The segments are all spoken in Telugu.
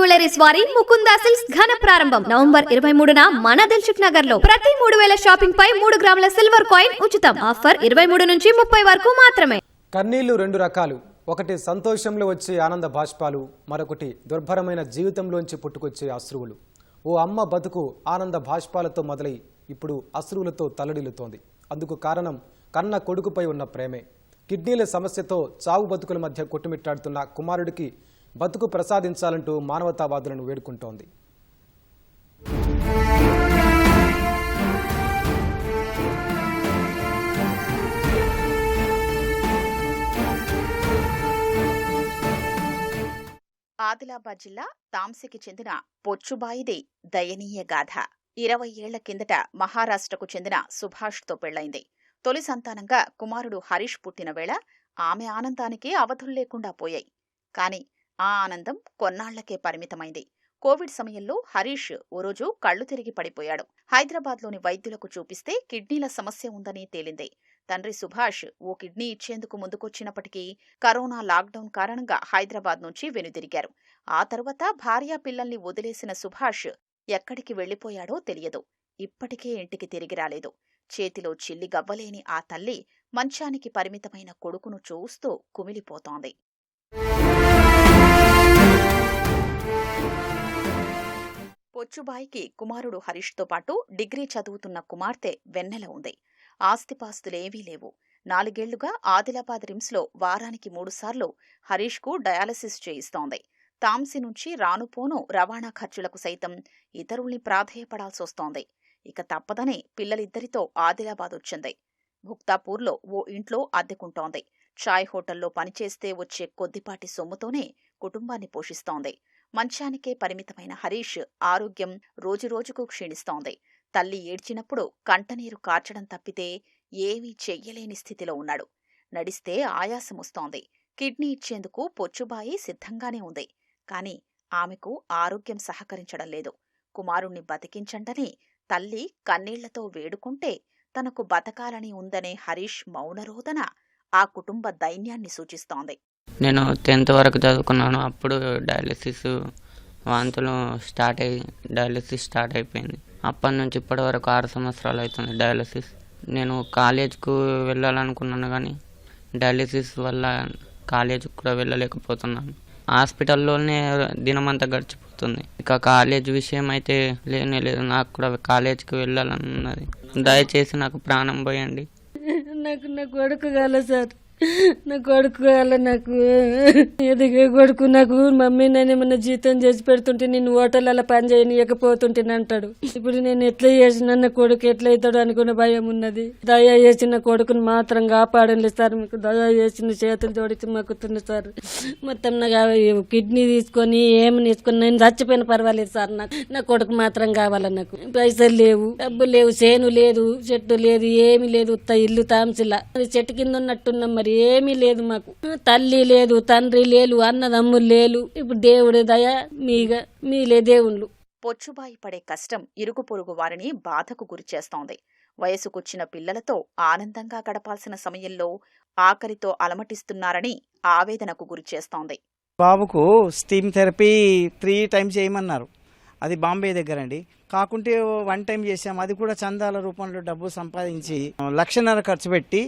జ్యువెలరీస్ వారి ముకుందా సిల్క్స్ ఘన ప్రారంభం. నవంబర్ ఇరవై మూడున మన దిల్షుక్ నగర్లో ప్రతి మూడు వేల షాపింగ్ పై మూడు గ్రాముల సిల్వర్ కాయిన్ ఉచితం. ఆఫర్ ఇరవై మూడు నుంచి ముప్పై వరకు మాత్రమే. కన్నీళ్ళు రెండు రకాలు. ఒకటి సంతోషంలో వచ్చే ఆనంద బాష్పాలు మరొకటి దుర్భరమైన జీవితంలోంచి పుట్టుకొచ్చే అశ్రువులు. ఓ అమ్మ బతుకు ఆనంద బాష్పాలతో మొదలై ఇప్పుడు అశ్రువులతో తలడిల్లుతోంది. అందుకు కారణం కన్న కొడుకుపై ఉన్న ప్రేమే. కిడ్నీల సమస్యతో చావు బతుకుల మధ్య కొట్టుమిట్టాడుతున్న కుమారుడికి బతుకు ప్రసాదించాలంటూ మానవతావాదులను వేడుకుంటోంది. ఆదిలాబాద్ జిల్లా తాంసికి చెందిన పొచ్చుబాయిది దయనీయ గాథ ఇరవై ఏళ్ళ కిందట మహారాష్ట్రకు చెందిన సుభాష్తో పెళ్ళైంది తొలి సంతానంగా కుమారుడు హరీష్ పుట్టిన వేళ ఆమె ఆనందానికి అవధులు లేకుండా పోయాయి. కాని ఆ ఆనందం కొన్నాళ్ళకే పరిమితమైంది. కోవిడ్ సమయంలో హరీష్ ఓ రోజు కళ్ళు తిరిగి పడిపోయాడు. హైదరాబాద్లోని వైద్యులకు చూపిస్తే కిడ్నీల సమస్య ఉందని తేలింది. తండ్రి సుభాష్ ఓ కిడ్నీ ఇచ్చేందుకు ముందుకొచ్చినప్పటికీ కరోనా లాక్డౌన్ కారణంగా హైదరాబాద్ నుంచి వెనుదిరిగారు. ఆ తర్వాత భార్యా పిల్లల్ని వదిలేసిన సుభాష్ ఎక్కడికి వెళ్ళిపోయాడో తెలియదు. ఇప్పటికే ఇంటికి తిరిగి రాలేదు. చేతిలో చిల్లి గవ్వలేని ఆ తల్లి మంచానికి పరిమితమైన కొడుకును చూస్తూ కుమిలిపోతోంది. పొచ్చుబాయికి కుమారుడు హరీష్తో పాటు డిగ్రీ చదువుతున్న కుమార్తె వెన్నెల ఉంది. ఆస్తిపాస్తులేవీ లేవు. నాలుగేళ్ళుగా ఆదిలాబాద్ రిమ్స్లో వారానికి మూడుసార్లు హరీష్కు డయాలసిస్ చేయిస్తోంది. తాంసి నుంచి రానుపోను రవాణా ఖర్చులకు సైతం ఇతరుల్ని ప్రాధేయపడాల్సొస్తోంది. ఇక తప్పదనే పిల్లలిద్దరితో ఆదిలాబాద్ వచ్చింది. భుక్తాపూర్లో ఓ ఇంట్లో అద్దెకుంటోంది. చాయ్ హోటల్లో పనిచేస్తే వచ్చే కొద్దిపాటి సొమ్ముతోనే కుటుంబాన్ని పోషిస్తోంది. మంచానికే పరిమితమైన హరీష్ ఆరోగ్యం రోజురోజుకు క్షీణిస్తోంది. తల్లి ఏడ్చినప్పుడు కంటనీరు కార్చడం తప్పితే ఏమీ చెయ్యలేని స్థితిలో ఉన్నాడు. నడిస్తే ఆయాసమొస్తోంది. కిడ్నీ ఇచ్చేందుకు పొచ్చుబాయి సిద్ధంగానే ఉంది. కాని ఆమెకు ఆరోగ్యం సహకరించడం లేదు. కుమారుణ్ణి బతికించండని తల్లి కన్నీళ్ళతో వేడుకుంటే తనకు బతకాలని ఉందనే హరీష్ మౌనరోదన ఆ కుటుంబ దైన్యాన్ని సూచిస్తోంది. నేను టెన్త్ వరకు చదువుకున్నాను. అప్పుడు డయాలసిస్ వాంతులు స్టార్ట్ అయ్యి డయాలసిస్ స్టార్ట్ అయిపోయింది. అప్పటి నుంచి ఇప్పటి వరకు ఆరు సంవత్సరాలు అవుతుంది డయాలసిస్. నేను కాలేజ్కు వెళ్ళాలనుకున్నాను కానీ డయాలసిస్ వల్ల కాలేజ్కి కూడా వెళ్ళలేకపోతున్నాను. హాస్పిటల్లోనే దినమంతా గడిచిపోతుంది. ఇక కాలేజ్ విషయం అయితే లేనే లేదు. నాకు కూడా కాలేజ్కి వెళ్ళాలని ఉన్నది దయచేసి నాకు ప్రాణం పోయండి. నాకు నా కొడుకు కాలే సార్. నా కొడుకు అలా నాకు ఎదిగే కొడుకు నాకు మమ్మీ నేను ఏమన్నా జీతం చేసి పెడుతుంటే నేను హోటళ్ళలో పని చేయనియకపోతుంటేనే అంటాడు. ఇప్పుడు నేను ఎట్లా చేసిన నా కొడుకు ఎట్లా అవుతాడు అనుకునే భయం ఉన్నది. దయ చేసిన కొడుకుని మాత్రం కాపాడండి సార్. మీకు దయ చేసిన చేతులు జోడించి మొక్కుతుంది సార్. మొత్తం నాకు కిడ్నీ తీసుకొని ఏమి తీసుకొని నేను చచ్చిపోయిన పర్వాలేదు సార్ నాకు. నా కొడుకు మాత్రం కావాలి నాకు. పైసలు లేవు డబ్బులు లేవు చేను లేదు చెట్టు లేదు ఏమీ లేదు ఇల్లు తాంసిలా అది చెట్టు కింద ఉన్నట్టున్నాం మరి. ఏమీ లేదు మాకు. తల్లి లేదు తండ్రి లేరు అన్నదమ్ములు లేరు ఇప్పుడు దేవుడి దయ మీగా మీలే దేవుళ్ళు. పొచ్చుబాయి పడే కష్టం ఇరుగు పొరుగు వారిని బాధకు గురిచేస్తోంది వయసుకొచ్చిన పిల్లలతో ఆనందంగా గడపాల్సిన సమయంలో ఆకలితో అలమటిస్తున్నారని ఆవేదనకు గురిచేస్తోంది బాబుకు స్టీమ్ థెరపీ త్రీ టైమ్స్ చేయమన్నారు. అది బాంబే దగ్గర అండి కాకుంటే వన్ టైం చేసాం అది కూడా చందాల రూపంలో డబ్బు సంపాదించి లక్షన్నర ఖర్చు పెట్టి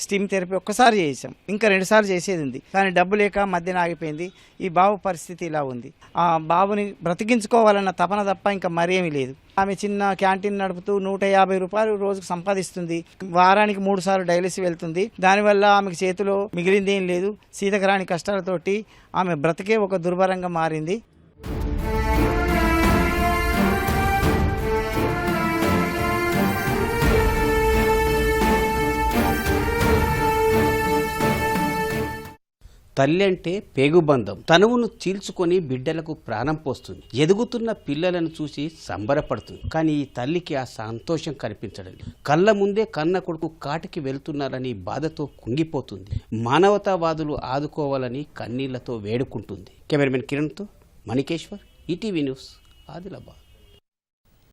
స్టీమ్ థెరపీ ఒక్కసారి చేసాం. ఇంకా రెండుసార్లు చేసేది ఉంది. కానీ డబ్బు లేక మధ్యన ఆగిపోయింది. ఈ బాబు పరిస్థితి ఇలా ఉంది. ఆ బాబుని బ్రతికించుకోవాలన్న తపన తప్ప ఇంకా మరేమీ లేదు. ఆమె చిన్న క్యాంటీన్ నడుపుతూ నూట యాభై రూపాయలు రోజుకు సంపాదిస్తుంది. వారానికి మూడు సార్లు డైలసీ వెళ్తుంది. దానివల్ల ఆమెకు చేతిలో మిగిలిందేం లేదు. సీతకరాణి కష్టాలతోటి ఆమె బ్రతికే ఒక దుర్భరంగా మారింది. తల్లి అంటే పేగుబంధం. తనువును చీల్చుకొని బిడ్డలకు ప్రాణం పోస్తుంది. ఎదుగుతున్న పిల్లలను చూసి సంబరపడుతుంది. కానీ ఈ తల్లికి ఆ సంతోషం కనిపించడం కళ్ళ ముందే కన్న కొడుకు కాటికి వెళ్తున్నారని బాధతో కుంగిపోతుంది. మానవతావాదులు ఆదుకోవాలని కన్నీళ్ళతో వేడుకుంటుంది. కెమెరామెన్ కిరణ్తో మణికేశ్వర్ ఈటీవీ న్యూస్ ఆదిలాబాద్.